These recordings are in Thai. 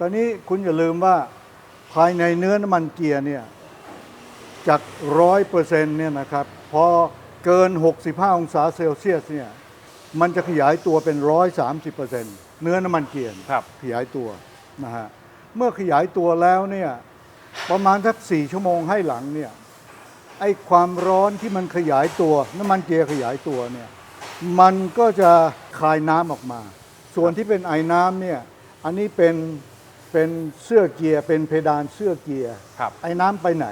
ตอนนี้คุณอย่าลืมว่าภายในเนื้อน้ำมันเกียร์เนี่ยจากร้อยเปอร์เซ็นต์เนี่ยนะครับพอเกิน 65 องศาเซลเซียสเนี่ยมันจะขยายตัวเป็น 130เปอร์เซ็นต์เนื้อน้ำมันเกียร์ครับ ขยายตัวนะฮะเมื่อขยายตัวแล้วเนี่ยประมาณสักสี่ชั่วโมงให้หลังเนี่ยไอ้ความร้อนที่มันขยายตัว น้ำมันเกียร์ขยายตัวเนี่ยมันก็จะคายน้ำออกมา ส่วนที่เป็นไอ้น้ำเนี่ยอันนี้เป็น เป็นเสื้อเกียร์เป็นเพดานเสื้อเกียร์ครับ ไอ้น้ำไปไหน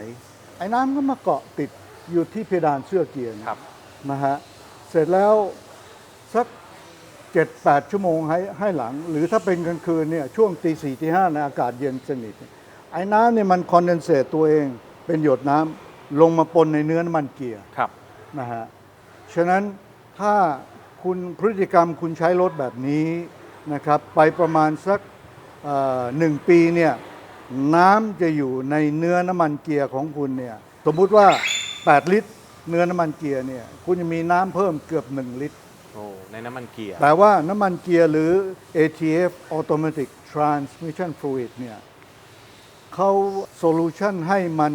ไอ้น้ำก็มาเกาะติดอยู่ที่เพดานเสื้อเกียร์นะครับ นะฮะเสร็จแล้วสัก7 8ชั่วโมงให้ให้หลัง หรือถ้าเป็นกลางคืนเนี่ยช่วงตีสี่ตีห้าในอากาศเย็นสนิทเนี่ยไอ้น้ำเนี่ยมันคอนเดนเซตตัวเองเป็นหยดน้ำลงมาปนในเนื้อน้ำมันเกียร์ ครับ นะฮะ ฉะนั้นถ้าคุณพฤติกรรมคุณใช้รถแบบนี้นะครับ ไปประมาณสักเอ่อ หนึ่งปีเนี่ยน้ำจะอยู่ในเนื้อน้ำมันเกียร์ของคุณเนี่ยสมมุติว่า 8 ลิตร เนื้อน้ำมันเกียร์เนี่ยคุณจะมีน้ำเพิ่มเกือบ 1 ลิตร โอ้ในน้ำมันเกียร์ แต่ว่าน้ำมันเกียร์หรือ ATF Automatic Transmission Fluid เนี่ยเขาโซลูชันให้มัน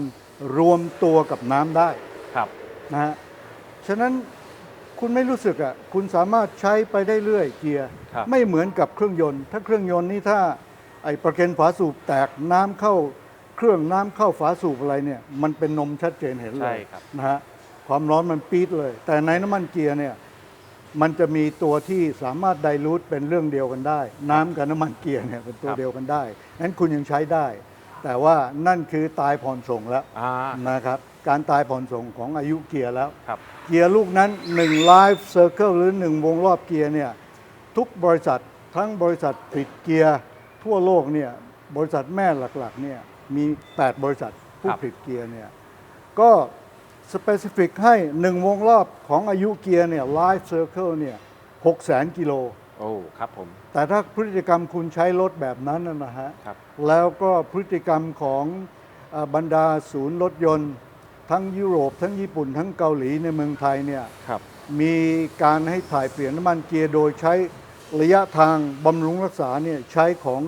รวมตัวกับน้ำได้ครับนะฮะฉะนั้นคุณไม่รู้สึกอะคุณสามารถใช้ไปได้เรื่อยเกียร์ ครับ ไม่เหมือนกับเครื่องยนต์ ถ้าเครื่องยนต์นี่ถ้าไอ้ประเคนฝาสูบแตกน้ำเข้าเครื่องน้ำเข้าฝาสูบอะไรเนี่ยมันเป็นนมชัดเจนเห็นเลใช่ยครับ นะฮะความร้อนมันปี๊ดเลย แต่ในน้ำมันเกียร์เนี่ยมันจะมีตัวที่สามารถไดรูทเป็นเรื่องเดียวกันได้ น้ำกับน้ำมันเกียร์เนี่ยเป็นตัวครับเดียวกันได้นั้นคุณยังใช้ได้ แต่ว่านั่นคือตายผ่อนส่งแล้ว อ่านะครับการตายผ่อนส่งของอายุเกียร์แล้ว ครับ เกียร์ลูกนั้น1 Life Circle หรือ 1 วงรอบเกียร์เนี่ยทุกบริษัททั้งบริษัทผลิตเกียร์ ทั่วโลกเนี่ยบริษัทแม่หลักๆเนี่ยมี 8 บริษัทผู้ครับผลิตเกียร์เนี่ยก็สเปซิฟิกให้ 1 วงรอบของอายุเกียร์เนี่ย Life Circle เนี่ย6แสนกิโล โอ้ครับผม แต่ถ้าพฤติกรรมคุณใช้รถแบบนั้นนะนะฮะ ครับ แล้วก็พฤติกรรมของเอ่อบรรดาศูนย์รถยนต์ ทั้งยุโรป ทั้งญี่ปุ่น ทั้งเกาหลีในเมืองไทยเนี่ย ครับ มีการให้ถ่ายเปลี่ยนน้ำมันเกียร์โดยใช้ ระยะทางบำรุงรักษาเนี่ยใช้ของ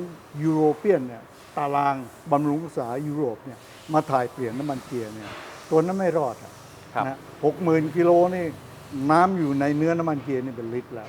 ยูโรเปียนเนี่ยตารางบำรุงรักษายุโรปเนี่ยมาถ่ายเปลี่ยนน้ำมันเกียร์เนี่ยตัวนั้นไม่รอดอะครับ นะหกหมื่นกิโลนี่น้ำอยู่ในเนื้อน้ำมันเกียร์นี่เป็นลิตรแล้ว